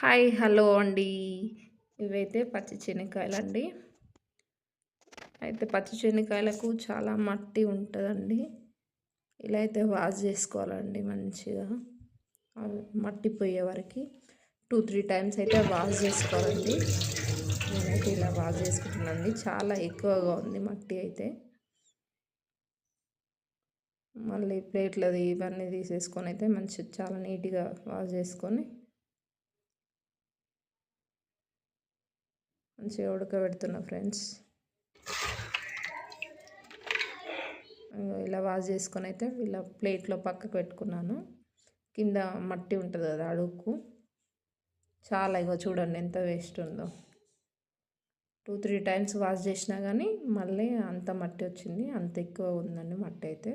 Hi hello అండి. ఇవైతే పచ్చి శనక్కాయలండి అయితే పచ్చి శనగకాయలకు చాలా మట్టి ఉంటుందండి. ఇలా అయితే వాష్ చేసుకోవాలండి మంచిగా. మట్టి పోయే వరకు టూ త్రీ టైమ్స్ అయితే వాష్ చేసుకోవాలండి. నేనైతే ఇలా వాష్ చేసుకుంటున్నానండి. చాలా ఎక్కువగా ఉంది మట్టి అయితే. మళ్ళీ ప్లేట్లది ఇవన్నీ తీసేసుకొని అయితే మంచిగా చాలా నీట్గా వాష్ చేసుకొని మంచిగా ఉడకబెడుతున్నా ఫ్రెండ్స్. ఇలా వాష్ చేసుకొని అయితే ఇలా ప్లేట్లో పక్కకు పెట్టుకున్నాను. కింద మట్టి ఉంటుంది కదా అడుగు చాలా ఇగో చూడండి ఎంత వేస్ట్ ఉందో. టూ త్రీ టైమ్స్ వాష్ చేసినా కానీ మళ్ళీ అంత మట్టి వచ్చింది. అంత ఎక్కువ ఉందండి మట్టి అయితే.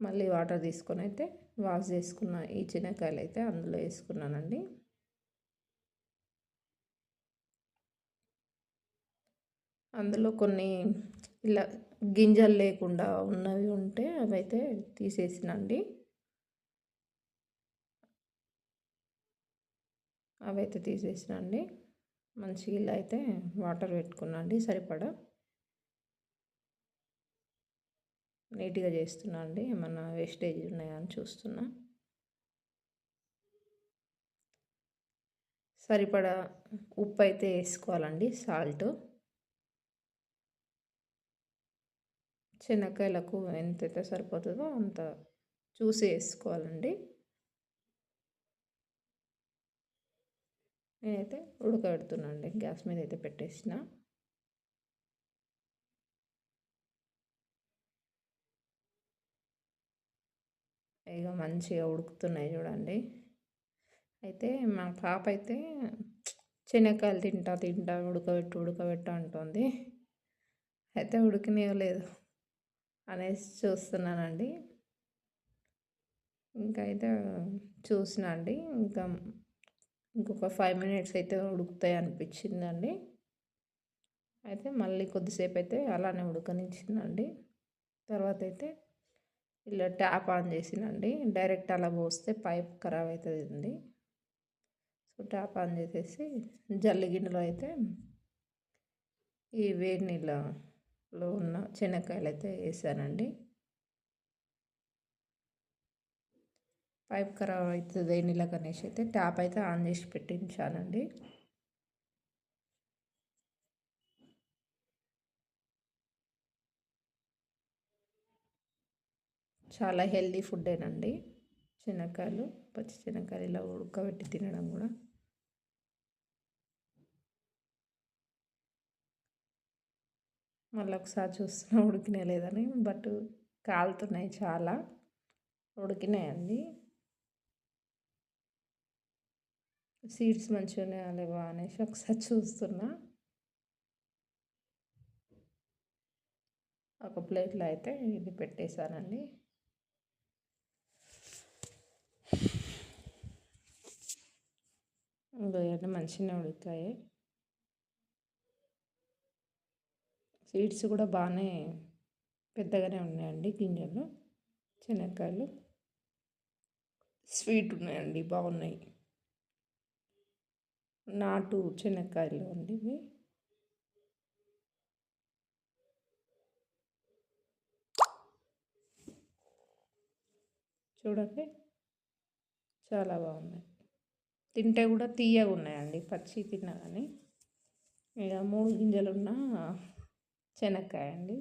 మళ్ళీ వాటర్ తీసుకొని అయితే వాష్ చేసుకున్న ఈ చిన్నకాయలు అయితే అందులో వేసుకున్నానండి. అందులో కొన్ని ఇలా గింజలు లేకుండా ఉన్నవి ఉంటే అవైతే తీసేసినండి. అవైతే తీసేసినండి. మంచిగా ఇలా అయితే వాటర్ పెట్టుకున్నాండి సరిపడా. నీట్గా చేస్తున్నా అండి ఏమన్నా వేస్టేజ్ ఉన్నాయా అని చూస్తున్నా. సరిపడా ఉప్పు అయితే వేసుకోవాలండి సాల్ట్. శనక్కాయలకు ఎంతైతే సరిపోతుందో అంత చూసి వేసుకోవాలండి. నేనైతే ఉడకబెడుతున్నాండి గ్యాస్ మీద అయితే పెట్టేసిన. ఇక మంచిగా ఉడుకుతున్నాయి చూడండి. అయితే మా పాప అయితే శనక్కాయలు తింటా తింటా ఉడకబెట్టు ఉడకబెట్టు అంటుంది. అయితే ఉడికినేయలేదు అనేసి చూస్తున్నానండి. ఇంకైతే అయితే చూసిన అండి. ఇంకా ఇంకొక ఫైవ్ మినిట్స్ అయితే ఉడుకుతాయి అనిపించిందండి. అయితే మళ్ళీ కొద్దిసేపు అయితే అలానే ఉడకనిచ్చిందండి. తర్వాత అయితే ఇలా ట్యాప్ ఆన్ చేసినండి. డైరెక్ట్ అలా పోస్తే పైప్ ఖరాబ్ అవుతుంది సో ట్యాప్ ఆన్ చేసేసి జల్లి గిన్నెలో అయితే ఈ వేడి నీళ్ళ లో ఉన్న శనక్కాయలు అయితే వేసానండి. పైప్ ఖరాబ్ అవుతుంది నీళ్ళ కనేసి అయితే ట్యాప్ అయితే ఆన్ చేసి పెట్టించానండి. చాలా హెల్దీ ఫుడ్ ఏనండి శనక్కాయలు పచ్చి శనక్కాయలు ఇలా ఉడకబెట్టి తినడం కూడా. మళ్ళీ ఒకసారి చూస్తున్నా ఉడికినాయి లేదని బట్ కాలుతున్నాయి చాలా. ఉడికినాయండి. సీడ్స్ మంచిగా ఉన్నాయా లేవా అనేసి ఒకసారి చూస్తున్నా. ఒక ప్లేట్లో అయితే ఇది పెట్టేశానండి. ఇంకా మంచిగా ఉడికాయి. సీడ్స్ కూడా బాగానే పెద్దగానే ఉన్నాయండి గింజలు శనక్కాయలు స్వీట్ ఉన్నాయండి బాగున్నాయి. నాటు శనక్కాయలు అండి ఇవి. చూడండి చాలా బాగున్నాయి. తింటే కూడా తీయగా ఉన్నాయండి పచ్చి తిన్నా కానీ. ఇక మూడు గింజలున్న శనక్కాయ అండి.